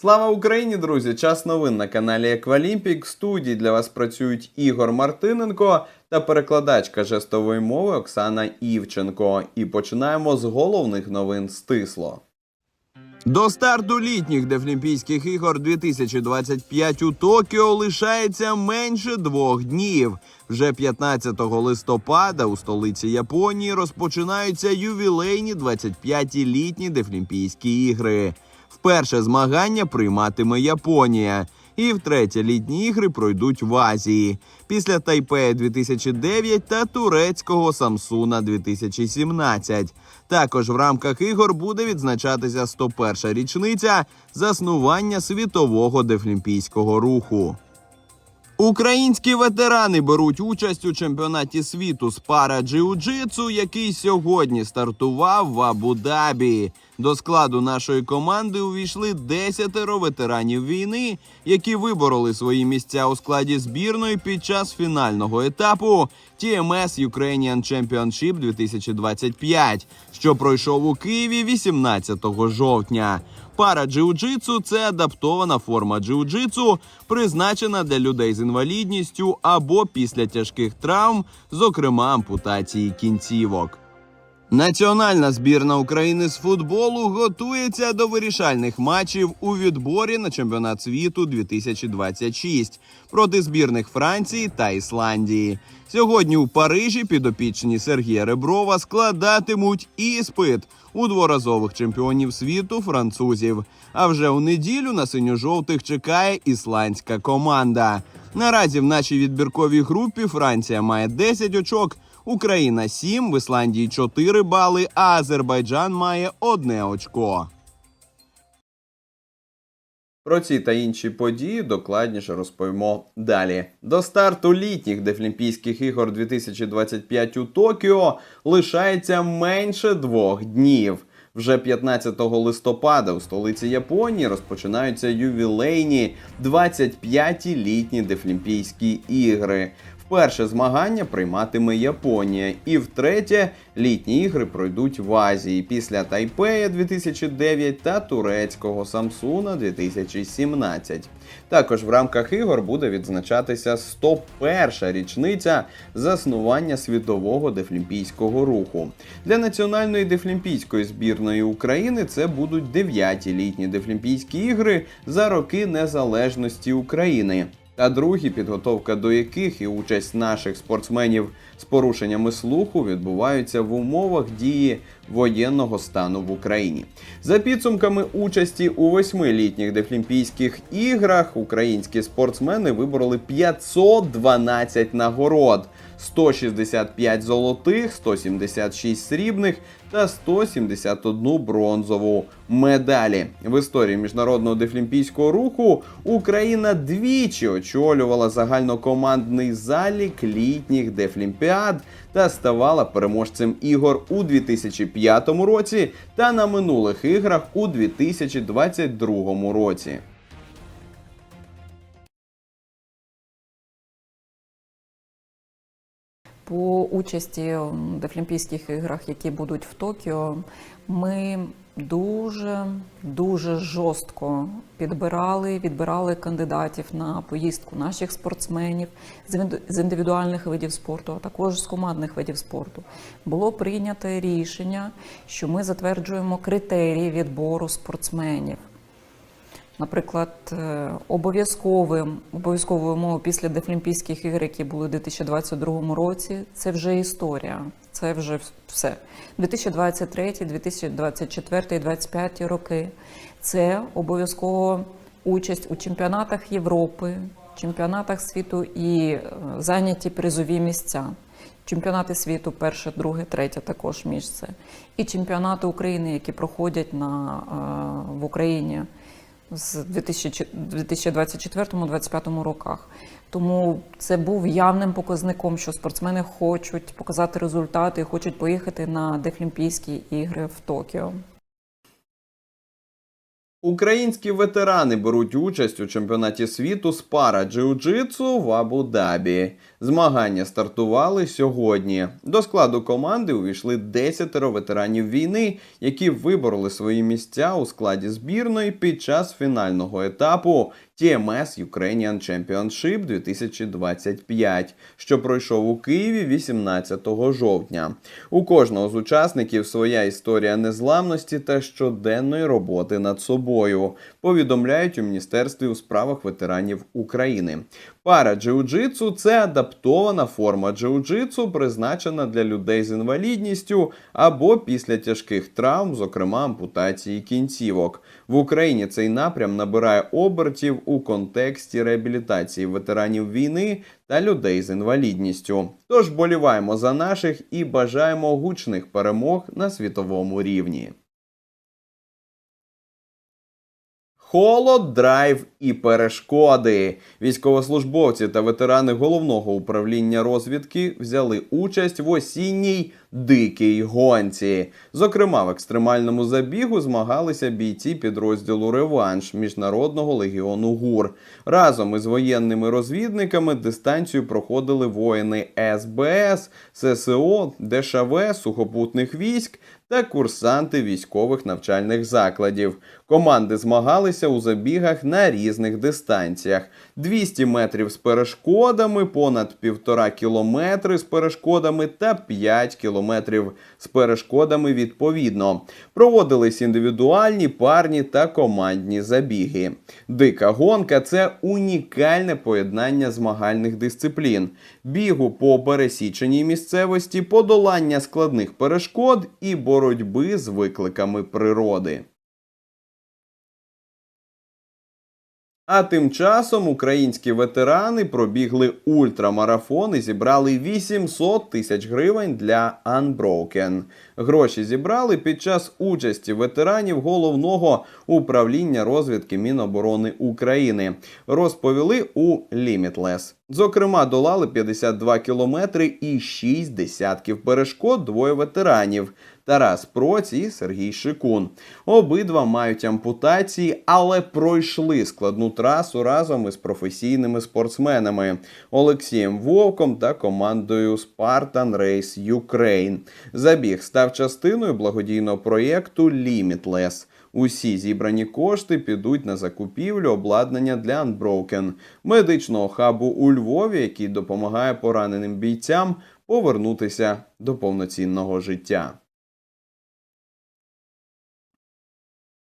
Слава Україні, друзі! Час новин на каналі Еквалімпік. В студії для вас працюють Ігор Мартиненко та перекладачка жестової мови Оксана Івченко. І починаємо з головних новин стисло. До старту літніх Дефлімпійських ігор 2025 у Токіо лишається менше двох днів. Вже 15 листопада у столиці Японії розпочинаються ювілейні 25-ті літні Дефлімпійські ігри. Вперше змагання прийматиме Японія. І втретє літні ігри пройдуть в Азії після Тайпея 2009 та турецького Самсуна 2017. Також в рамках ігор буде відзначатися 101-ша річниця заснування світового дефлімпійського руху. Українські ветерани беруть участь у чемпіонаті світу з пара джиу-джитсу, який сьогодні стартував в Абу-Дабі. До складу нашої команди увійшли десятеро ветеранів війни, які вибороли свої місця у складі збірної під час фінального етапу TMS Ukrainian Championship 2025, що пройшов у Києві 18 жовтня. Пара джиу-джитсу – це адаптована форма джиу-джитсу, призначена для людей з інвалідністю або після тяжких травм, зокрема ампутації кінцівок. Національна збірна України з футболу готується до вирішальних матчів у відборі на чемпіонат світу 2026 проти збірних Франції та Ісландії. Сьогодні у Парижі підопічні Сергія Реброва складатимуть іспит у дворазових чемпіонів світу французів. А вже у неділю на синьо-жовтих чекає ісландська команда. Наразі в нашій відбірковій групі Франція має 10 очок. Україна 7, в Ісландії 4 бали, а Азербайджан має одне очко. Про ці та інші події докладніше розповімо далі. До старту літніх Дефлімпійських ігор 2025 у Токіо лишається менше двох днів. Вже 15 листопада у столиці Японії розпочинаються ювілейні 25-ті літні Дефлімпійські ігри. Вперше змагання прийматиме Японія, і втретє літні ігри пройдуть в Азії після Тайпея 2009 та турецького Самсуна 2017. Також в рамках ігор буде відзначатися 101-ша річниця заснування світового дефлімпійського руху. Для національної дефлімпійської збірної України це будуть дев'яті літні дефлімпійські ігри за роки незалежності України та другі, підготовка до яких і участь наших спортсменів з порушеннями слуху відбуваються в умовах дії воєнного стану в Україні. За підсумками участі у восьми літніх дефлімпійських іграх українські спортсмени вибороли 512 нагород. 165 золотих, 176 срібних та 171 бронзову медалі. В історії міжнародного дефлімпійського руху Україна двічі очолювала загальнокомандний залік літніх дефлімпіад та ставала переможцем ігор у 2005 році та на минулих іграх у 2022 році. По участі в Дефлімпійських іграх, які будуть в Токіо, ми дуже дуже жорстко підбирали, відбирали кандидатів на поїздку наших спортсменів з індивідуальних видів спорту, а також з командних видів спорту. Було прийнято рішення, що ми затверджуємо критерії відбору спортсменів. Наприклад, е, обов'язковим обов'язковою умовою після Дефлімпійських ігор, які були у 2022 році, це вже історія. Це вже все. 2023, 2024 і 2025 роки. Це обов'язково участь у чемпіонатах Європи, чемпіонатах світу і е, зайняті призові місця. Чемпіонати світу перше, друге, третє також місце. І чемпіонати України, які проходять на, е, в Україні з 2024-2025 роках. Тому це був явним показником, що спортсмени хочуть показати результати хочуть поїхати на Дефлімпійські ігри в Токіо. Українські ветерани беруть участь у чемпіонаті світу з пара джиу-джитсу в Абу-Дабі. Змагання стартували сьогодні. До складу команди увійшли 10 ветеранів війни, які вибороли свої місця у складі збірної під час фінального етапу TMS Ukrainian Championship 2025, що пройшов у Києві 18 жовтня. У кожного з учасників своя історія незламності та щоденної роботи над собою. Повідомляють у Міністерстві у справах ветеранів України. Пара джиу-джитсу – це адаптована форма джиу-джитсу, призначена для людей з інвалідністю або після тяжких травм, зокрема ампутації кінцівок. В Україні цей напрям набирає обертів у контексті реабілітації ветеранів війни та людей з інвалідністю. Тож боліваємо за наших і бажаємо гучних перемог на світовому рівні. Холод, драйв і перешкоди. Військовослужбовці та ветерани головного управління розвідки взяли участь в осінній дикій гонці. Зокрема, в екстремальному забігу змагалися бійці підрозділу Реванш міжнародного легіону ГУР. Разом із воєнними розвідниками дистанцію проходили воїни СБС, ССО, ДШВ, сухопутних військ та курсанти військових навчальних закладів. Команди змагалися у забігах на різних дистанціях: 200 метрів з перешкодами, понад півтора кілометри з перешкодами та 5 кілометрів з перешкодами відповідно. Проводились індивідуальні, парні та командні забіги. Дика гонка це унікальне поєднання змагальних дисциплін: бігу по пересіченій місцевості, подолання складних перешкод і боротьби з викликами природи. А тим часом українські ветерани пробігли ультрамарафон і зібрали 800 тисяч гривень для Unbroken. Гроші зібрали під час участі ветеранів головного управління розвідки Міноборони України. Розповіли у Limitless. Зокрема, долали 52 кілометри і 6 десятків перешкод двоє ветеранів. Тарас Проць і Сергій Шикун. Обидва мають ампутації, але пройшли складну трасу разом із професійними спортсменами Олексієм Вовком та командою Spartan Race Ukraine. Забіг став частиною благодійного проєкту Limitless. Усі зібрані кошти підуть на закупівлю обладнання для Unbroken, медичного хабу у Львові, який допомагає пораненим бійцям повернутися до повноцінного життя.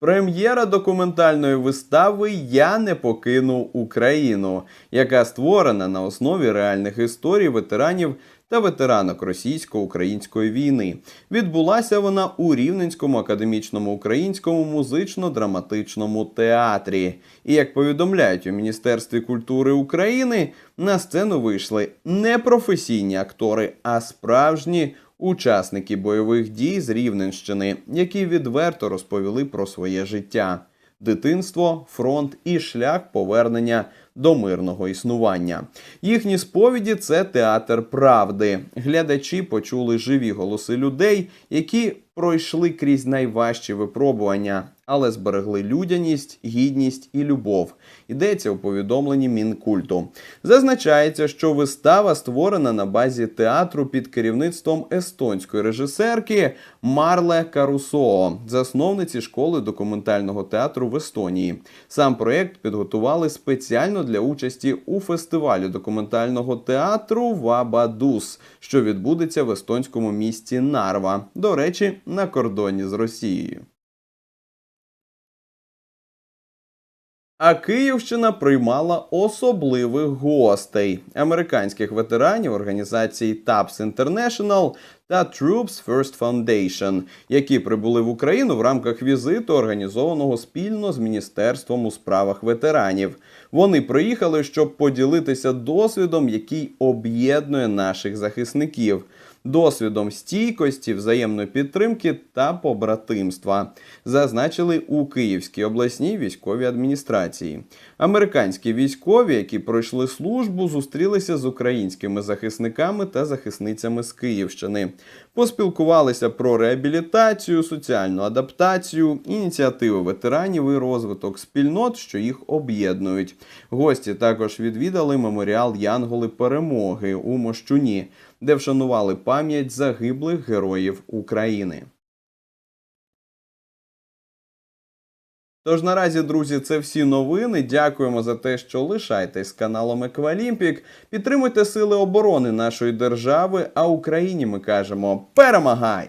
Прем'єра документальної вистави Я не покину Україну, яка створена на основі реальних історій ветеранів та ветеранок російсько-української війни. Відбулася вона у Рівненському академічному українському музично-драматичному театрі. І як повідомляють у Міністерстві культури України, на сцену вийшли не професійні актори, а справжні учасники бойових дій з Рівненщини, які відверто розповіли про своє життя, дитинство, фронт і шлях повернення до мирного існування. Їхні сповіді це театр правди. Глядачі почули живі голоси людей, які пройшли крізь найважчі випробування, але зберегли людяність, гідність і любов. Йдеться у повідомленні Мінкульту. Зазначається, що вистава створена на базі театру під керівництвом естонської режисерки Марле Карусоо, засновниці школи документального театру в Естонії. Сам проєкт підготували спеціально для участі у фестивалі документального театру Вабадус, що відбудеться в естонському місті Нарва. До речі, на кордоні з Росією. А Київщина приймала особливих гостей американських ветеранів організації TAPS International та Troops First Foundation, які прибули в Україну в рамках візиту, організованого спільно з Міністерством у справах ветеранів. Вони приїхали, щоб поділитися досвідом, який об'єднує наших захисників. Досвідом стійкості, взаємної підтримки та побратимства, зазначили у Київській обласній військовій адміністрації. Американські військові, які пройшли службу, зустрілися з українськими захисниками та захисницями з Київщини. Поспілкувалися про реабілітацію, соціальну адаптацію, ініціативи ветеранів і розвиток спільнот, що їх об'єднують. Гості також відвідали меморіал Янголи Перемоги у Мощуні, де вшанували пам'ять загиблих героїв України. Тож наразі, друзі, це всі новини. Дякуємо за те, що лишаєтесь з каналом Еквалімпік. Підтримуйте сили оборони нашої держави. А Україні ми кажемо перемагай!